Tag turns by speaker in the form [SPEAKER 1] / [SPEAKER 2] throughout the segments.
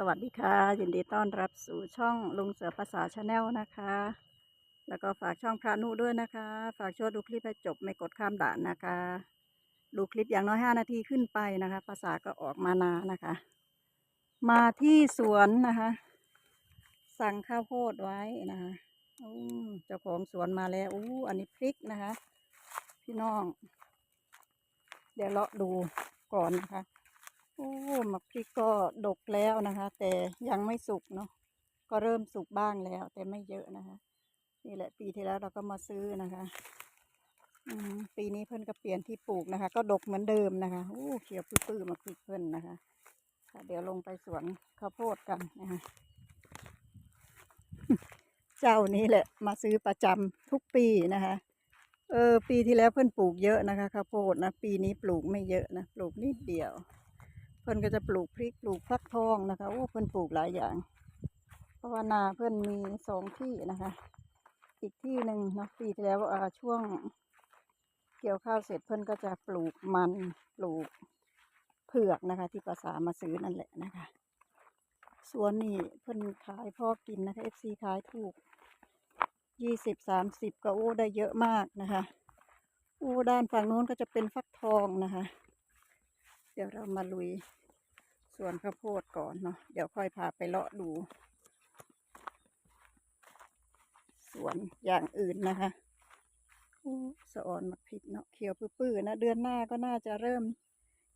[SPEAKER 1] สวัสดีค่ะ ยินดีต้อนรับสู่ช่องลุงเสือภาษาชาแนลนะคะ แล้วก็ฝากช่องพระนุด้วยนะคะ ฝากช่วยดูคลิปให้จบไม่กดข้ามด่านนะคะ ดูคลิปอย่างน้อยห้านาทีขึ้นไปนะคะ ภาษาก็ออกมานานะคะ มาที่สวนนะคะ สั่งข้าวโพดไว้นะคะเจ้าของสวนมาแล้วอู้อันนี้พริกนะคะ พี่น้อง เดี๋ยวเลาะดูก่อนนะคะ โอ้หมักพริกก็ดกแล้วนะคะ แต่ยังไม่สุกเนาะก็เริ่มสุกบ้างแล้ว แต่ไม่เยอะนะคะ นี่แหละปีที่แล้วเราก็มาซื้อนะคะอืปีนี้เพิ่นก็เปลี่ยนที่ปลูกนะคะ ก็ดกเหมือนเดิมนะคะโอ้เขียวปื้อๆหมักพริกเพิ่นนะคะค่ะเดี๋ยวลงไปสวนข้าวโพดกันนะคะเจ้านี้แหละ มาซื้อประจำทุกปีนะคะ เออ ปีที่แล้วเพิ่นปลูกเยอะนะคะข้าวโพดนะปีนี้ปลูกไม่เยอะนะปลูกนิดเดียว พิ่นก็จะปลูกพริกปลูกฟักทองนะคะโอ้เพิ่นปลูกหลายอย่าง เพราะว่านาเพิ่นมีสองที่นะคะ อีกที่หนึ่งเนาะปีที่แล้วอ่าช่วง เกี่ยวข้าวเสร็จเพิ่นก็จะปลูกมันปลูกเผือกนะคะ ที่ภาษามาซื้อนั่นแหละนะคะสวนนี่เพิ่นขายพอกินนะคะ FC ขายถูกยี่สิบสามสิบก็โอ้ได้เยอะมากนะคะโอ้ด้านฝั่งโน้นก็จะเป็นฟักทองนะคะ ดี๋ยวเรามาลุยสวนข้าวโพดก่อนเนาะเดี๋ยวค่อยพาไปเลาะดู สวนอย่างอื่นนะคะโอ้สะออนมักพริกเนาะเขียวปื้อๆนะ เดือนหน้าก็น่าจะเริ่ม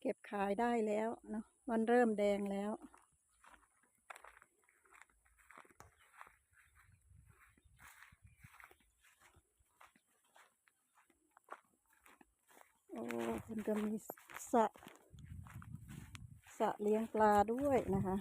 [SPEAKER 1] เก็บขายได้แล้วเนาะมันเริ่มแดงแล้วโอ้คุณก็มีสะ สระเลี้ยงปลาด้วยนะคะ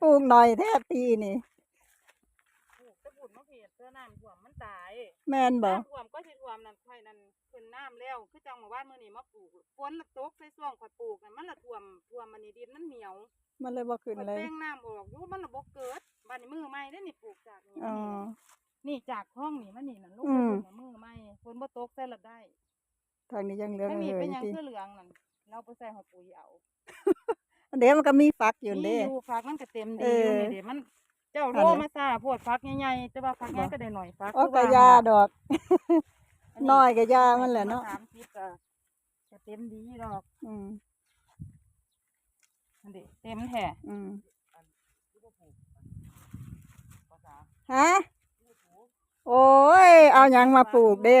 [SPEAKER 1] ปลูกหน่อยแท้ปีนี่
[SPEAKER 2] ปลูกจะบุญมะเขือเสื้อน้ำท่วมมันตาย
[SPEAKER 1] แม่นบ่
[SPEAKER 2] น้ำท่วมก็สิท่วมนั่นไข่นั่นขึ้นน้ำแล้วคือจังหมู่บ้านมื้อนี้มาปลูกฝนละตกใส่ช่วงข่อยปลูกน่ะมันละท่วมท่วมมันนี่ดินมันเหนียว
[SPEAKER 1] มันเลยบ่ขึ้น
[SPEAKER 2] ข่อย
[SPEAKER 1] เลย
[SPEAKER 2] เป้งน้ำออกอยู่มันละบ่เกิดบ้านนี้มือใหม่ได้อนี่ปลูกจากนี่
[SPEAKER 1] อ๋อ
[SPEAKER 2] นี่จากห้องนี่มันนี่นั่นลูก
[SPEAKER 1] อืม
[SPEAKER 2] ไปปลูกน่ะมือใหม่ฝนบ่ตกใส่ละได้
[SPEAKER 1] ทางนี้ยังเหลือง
[SPEAKER 2] ไม่มี
[SPEAKER 1] เห
[SPEAKER 2] เป็น
[SPEAKER 1] ย
[SPEAKER 2] หยัง
[SPEAKER 1] ที่
[SPEAKER 2] คือเหลืองนั่นเราไปใส่หัวปุ๋ยเอา
[SPEAKER 1] เดี๋ยวมันก็มีฟักอยู่
[SPEAKER 2] นี่
[SPEAKER 1] เด้
[SPEAKER 2] อยู่ฟักมันก็เต็ม
[SPEAKER 1] เอ
[SPEAKER 2] ดีอยู่
[SPEAKER 1] อ
[SPEAKER 2] นี่เดี๋ยวมันเจ้า
[SPEAKER 1] อัน
[SPEAKER 2] โท
[SPEAKER 1] ไหน
[SPEAKER 2] รมาซ่าพวดฟักใหญ่ๆแต่ว่าฟักใหญ่
[SPEAKER 1] บ่
[SPEAKER 2] ก็ได้หน่อยฟัก
[SPEAKER 1] อ๋อ
[SPEAKER 2] คื
[SPEAKER 1] กะ
[SPEAKER 2] ว่
[SPEAKER 1] ยา
[SPEAKER 2] หั่น
[SPEAKER 1] ดอก
[SPEAKER 2] อัน
[SPEAKER 1] น้อยก็ยามันแหละเนาะ
[SPEAKER 2] สามสิบก็จะเต็มดีดอก
[SPEAKER 1] อืม
[SPEAKER 2] อันนี้เต็มแท้
[SPEAKER 1] อืม
[SPEAKER 2] ภาษา
[SPEAKER 1] ฮะโอ้ย เอาหยังมาปลูกเด้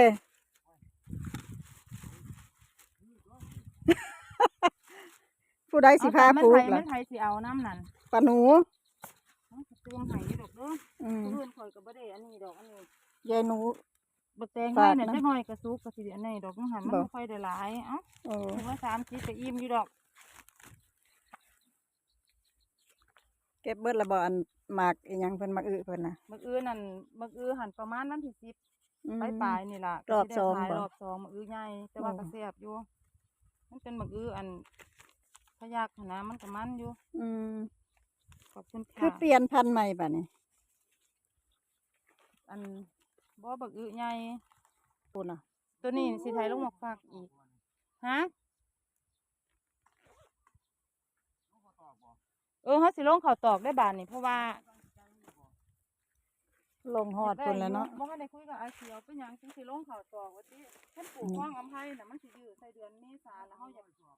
[SPEAKER 1] ผู้ใดสิพาปลูก
[SPEAKER 2] ล่ะ
[SPEAKER 1] ล่ะ
[SPEAKER 2] มันไทยสิเอาน้ำนั่น
[SPEAKER 1] ปะหนู
[SPEAKER 2] เอาเติมไห้ดอกเด้อ
[SPEAKER 1] อืม
[SPEAKER 2] เพื่อนข่อยก็บ่ได้อันนี้ดอกอันนี้
[SPEAKER 1] ยายหนู
[SPEAKER 2] บักแตง
[SPEAKER 1] ฝาก
[SPEAKER 2] ให้เนี่ย
[SPEAKER 1] นะ
[SPEAKER 2] จักหน่อยก็สุกก็สิอันนี้ดอกมันหันมัน
[SPEAKER 1] บ่
[SPEAKER 2] บ่ค่อยได้หลายเอ้า
[SPEAKER 1] โอ้
[SPEAKER 2] ถึงว่า30ก็อิ่มอยู่ดอก
[SPEAKER 1] เก็บเบิดละบ่อันหมากอีหยังเพิ่นมักอื้อเพิ่นน่ะ
[SPEAKER 2] มื้ออื่นนั่นมื้ออื่นหันประมาณวันที่10
[SPEAKER 1] อืม
[SPEAKER 2] ปลายๆนี่ล่ะ
[SPEAKER 1] รอบ
[SPEAKER 2] ก็สิได้
[SPEAKER 1] สอง
[SPEAKER 2] ขาย
[SPEAKER 1] บ่
[SPEAKER 2] รอบสองมื้ออื่นใหญ่แต่ว่า
[SPEAKER 1] โอ้
[SPEAKER 2] ก็แซ่บอยู่ มันเป็นมื้ออื่นอัน พยักหั้นนะมันก็มันอยู่
[SPEAKER 1] อืม
[SPEAKER 2] ขอบคุณ
[SPEAKER 1] คื
[SPEAKER 2] ค่ะ
[SPEAKER 1] อเปลี่ยนพันธุ์ใหม่ป่ะนี่
[SPEAKER 2] อันบ่บักอึใหญ่
[SPEAKER 1] ปุ่นอะ
[SPEAKER 2] ตัวนี้สิไทยลงหมกฝากอีกฮะเออเฮาสิลงข้าวตอกได้บานนี่เพราะว่า
[SPEAKER 1] ลงฮอดพุ่นแล้วเนาะ
[SPEAKER 2] บ่ทันได้คุยกับอาเขียวเป็นหยังจังสิลงข้าวตอกว่าติเพิ่นปลูก
[SPEAKER 1] อืม
[SPEAKER 2] ห้องอำไผน่ะมันสิยืดใส่เดือนเมษาแล้วเฮาอยาก
[SPEAKER 1] สีข้าว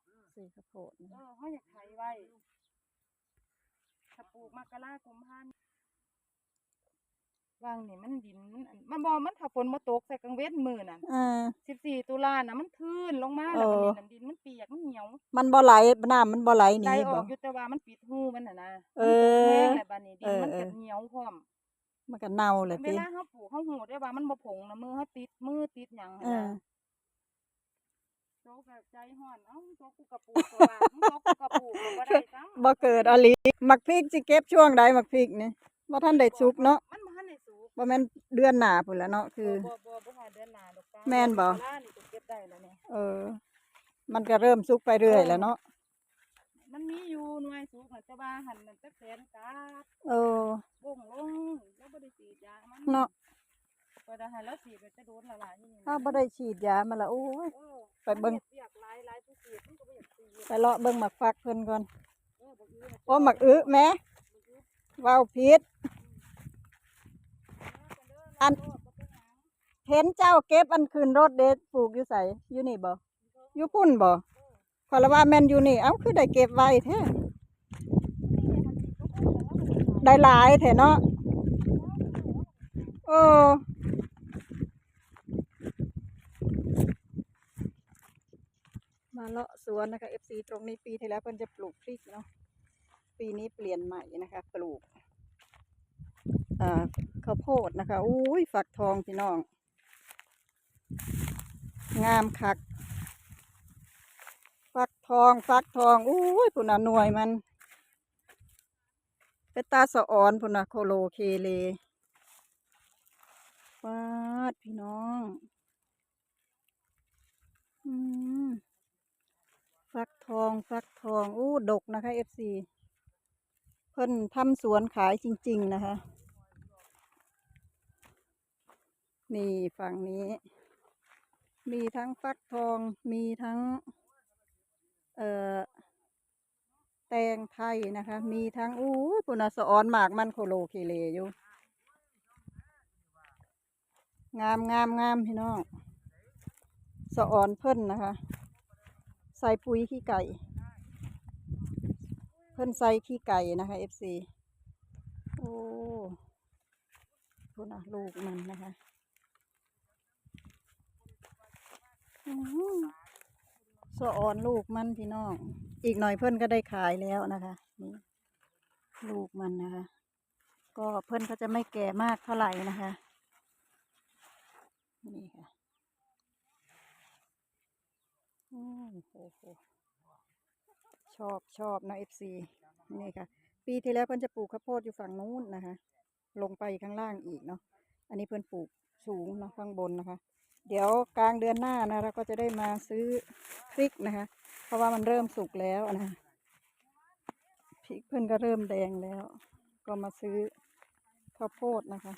[SPEAKER 1] โพด
[SPEAKER 2] เอ
[SPEAKER 1] นะ
[SPEAKER 2] อเฮาอยากไถไว้ถ้าปลูกมกราคมพันวางนี่มันดินมันอันมันบ่มันถ้าฝนบ่ตกใส่กลางเว้นมื้อนั่น
[SPEAKER 1] อ่า
[SPEAKER 2] สิบสี่ตุลาน่ะมันทื่นลงมาแล้ว
[SPEAKER 1] เออ
[SPEAKER 2] มันดินมันเปียกมันเหนียว
[SPEAKER 1] มันบ่ไหลน้ำมันบ่ไหลห
[SPEAKER 2] ไหล
[SPEAKER 1] นี
[SPEAKER 2] อ
[SPEAKER 1] บ่
[SPEAKER 2] อกอยู่แต่ว่ามันปิดหูมันน่ะนะ
[SPEAKER 1] เอ
[SPEAKER 2] มัน
[SPEAKER 1] อ
[SPEAKER 2] แห้งแล้วบัดนี้ดินมัน
[SPEAKER 1] เออ
[SPEAKER 2] จะ
[SPEAKER 1] เออ
[SPEAKER 2] เหนียวพร้อม
[SPEAKER 1] มันก็เน่าเลย
[SPEAKER 2] เว
[SPEAKER 1] ติ
[SPEAKER 2] ลาเฮาปลูกเฮาหูได้ว่ามันบ่ผงนะมือเฮาติดมือติดหยัง
[SPEAKER 1] เอ
[SPEAKER 2] หั่น
[SPEAKER 1] อ
[SPEAKER 2] นะโตกับใจฮ้อน เอ้าโตกูกระปลูกก็ว่ามึงโตกูกระปลูกก็
[SPEAKER 1] บ่เกิดอลีมักพริกสิเก็บช่วงใดมักพริกนี่บ่ทันได้สุกเนาะ
[SPEAKER 2] มันบ่ทันได้สุก
[SPEAKER 1] บ่แม่นเดือนหน้าพุ่นละเนาะคือ
[SPEAKER 2] บ่บ่บ่ฮอดเดือนหน้าดอกจ้า
[SPEAKER 1] แม่นบ่
[SPEAKER 2] เวลานี่ก็เก็บได้แล้วเนี่ย
[SPEAKER 1] เออ มันก็เริ่มสุกไปเรื่อยแล้วเนาะ
[SPEAKER 2] มันมีอยู่หน่วยสุกน่ะแต่ว่าหันมันจักแสนกาบ
[SPEAKER 1] เออ
[SPEAKER 2] บ่งลงแล้วบ่ได้ฉีดยามัน
[SPEAKER 1] เนาะ
[SPEAKER 2] ก็ได้ให้แล้วฉีดไปจะโดนละลายนี่
[SPEAKER 1] ถ้าบ่ได้ฉีดยามาละโอ้ย
[SPEAKER 2] เออ
[SPEAKER 1] ไปเบิ่ง
[SPEAKER 2] มันฮ็ดวียกหลายหลายผู้ฉีดมันก็บ่อยากฉีด
[SPEAKER 1] ไปเลาะเบิ่งหมักฟักเพิ่นก่อน
[SPEAKER 2] เออบ่อื้อน่ะ
[SPEAKER 1] โอ้หมักอึแหม่เว้าผิด อัน เห็นเจ้าเก็บอันคืนรถเด็ดปลูกอยู่ไสอยู่นี่บ่อยู่พุ่นบ่ ขอยละว่าแมนอยู่นี่ เอ้าคือได้เก็บไว้แท้ได้หลายแท้เนาะโอ้มาเลาะสวนนะคะ FC ตรงนี้ปีที่แล้วเพิ่นจะปลูกพริกเนาะปีนี้เปลี่ยนใหม่นะคะ ปลูกข้าวโพดนะคะ อุ้ยฝักทองพี่น้อง งามคัก ทองฟักทองอุ้ยพุ่นน่ะหน่วยมันเป็นตาสะออนพุ่นน่ะโคโลเคเลฟาดพี่น้องอืมฟักทองฟักทองอู้ดกนะคะเอฟซีเพิ่นทำสวนขายจริง ๆ นะคะ นี่ฝั่งนี้ มีทั้งฟักทองมีทั้ง เอ่อแตงไทยนะคะ มีทั้งอู้ปุนาสะออนหมากมันโคโลเคเลอยู่ งามงามงามพี่น้องสะออนเพิ่นนะคะ ใส่ปุ๋ยขี้ไก่ เพิ่นใส่ขี้ไก่นะคะ FC โอ้พุ่นะลูกมันนะคะอื้อหือ สะออนลูกมันพี่น้อง อีกหน่อยเพื่อนก็ได้ขายแล้วนะคะนี่ลูกมันนะคะ ก็เพื่อนก็จะไม่แก่มากเท่าไหร่นะคะนี่ค่ะโอ้โหโหชอบชอบนะเอฟซีนี่ค่ะ ปีที่แล้วเพื่อนจะปลูกข้าวโพดอยู่ฝั่งนู้นนะคะ ลงไปข้างล่างอีกเนาะอันนี้เพื่อนปลูกสูงเนาะข้างบนนะคะ เดี๋ยวกลางเดือนหน้านะเราก็จะได้มาซื้อพริกนะคะ เพราะว่ามันเริ่มสุกแล้วนะพริกเพื่อนก็เริ่มแดงแล้ว ก็มาซื้อข้าวโพดนะคะ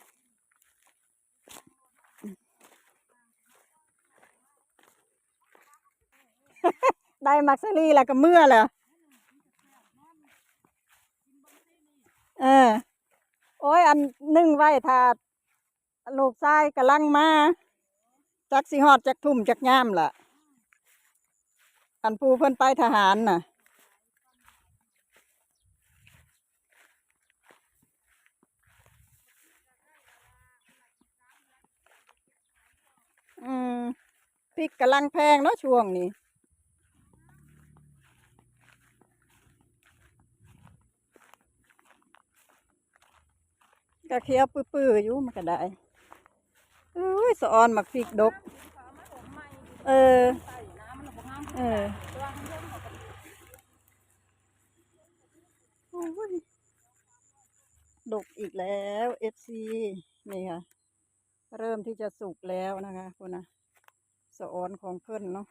[SPEAKER 1] ได้มักซรี่แล้วก็เมื่อเหรอเออ โอ้ย อันนึ่งไว้ถาดลูกชายกำลังมา จักสิฮอดจักทุ่มจักย่ามล่ะ อันปูเพิ่นไปทหารน่ะ อืมพริกกำลังแพงเนาะช่วงนี้ก็เคี้ยวปื้อๆอยู่มันก็ได้ อุ้ยสะออนหมักพริกดก เออ เออดกอีกแล้ว FC นี่ค่ะ เริ่มที่จะสุกแล้วนะคะคุณนะสะออนของเพิ่อนเนาะ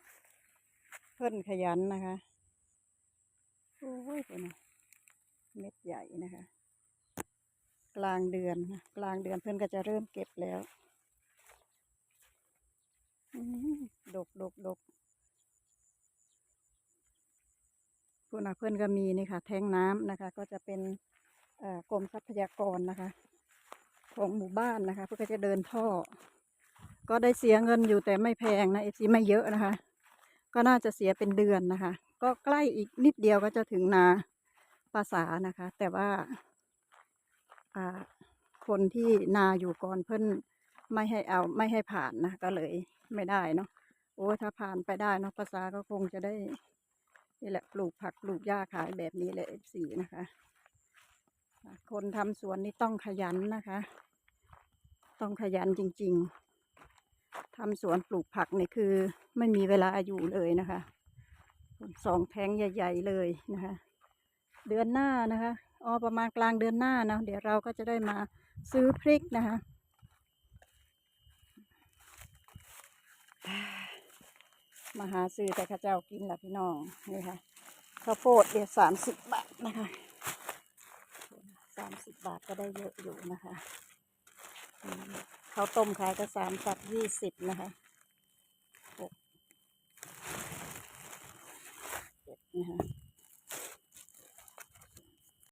[SPEAKER 1] เพิ่อนขยันนะคะโอ้ยคุณนะเม็ดใหญ่นะคะ กลางเดือนกลางเดือนเพิ่อนก็จะเริ่มเก็บแล้ว ดกดกดกคุณนะเพื่อนก็มีนี่ค่ะ แทงน้ำนะคะ ก็จะเป็นกรมทรัพยากรนะคะ ของหมู่บ้านนะคะ เพื่อจะเดินท่อ ก็ได้เสียเงินอยู่แต่ไม่แพงนะเอฟซีไม่เยอะนะคะ ก็น่าจะเสียเป็นเดือนนะคะ ก็ใกล้อีกนิดเดียวก็จะถึงนาภาษานะคะ แต่ว่าอ่าคนที่นาอยู่ก่อนเพิ่นไม่ให้เอาไม่ให้ผ่านนะก็เลย ไม่ได้เนาะโอ้ถ้าผ่านไปได้เนาะภาษาก็คงจะได้นี่แหละปลูกผักปลูกหญ้าขายแบบนี้แหละเอฟซีนะคะ คนทำสวนนี่ต้องขยันนะคะ ต้องขยันจริง ๆทำสวนปลูกผักนี่คือไม่มีเวลาอยู่เลยนะคะสองแทงใหญ่ ๆเลยนะคะ เดือนหน้านะคะอ๋อประมาณกลางเดือนหน้านะเดี๋ยวเราก็จะได้มาซื้อพริกนะคะ มาหาซื้อแต่ข้าเจ้ากินละพี่น้องนี่ค่ะข้าวโพดเดียวสามสิบบาทนะคะสามสิบบาทก็ได้เยอะอยู่นะคะข้าวต้มขายก็สามสับยี่สิบนะคะหกเจ็ดนะคะ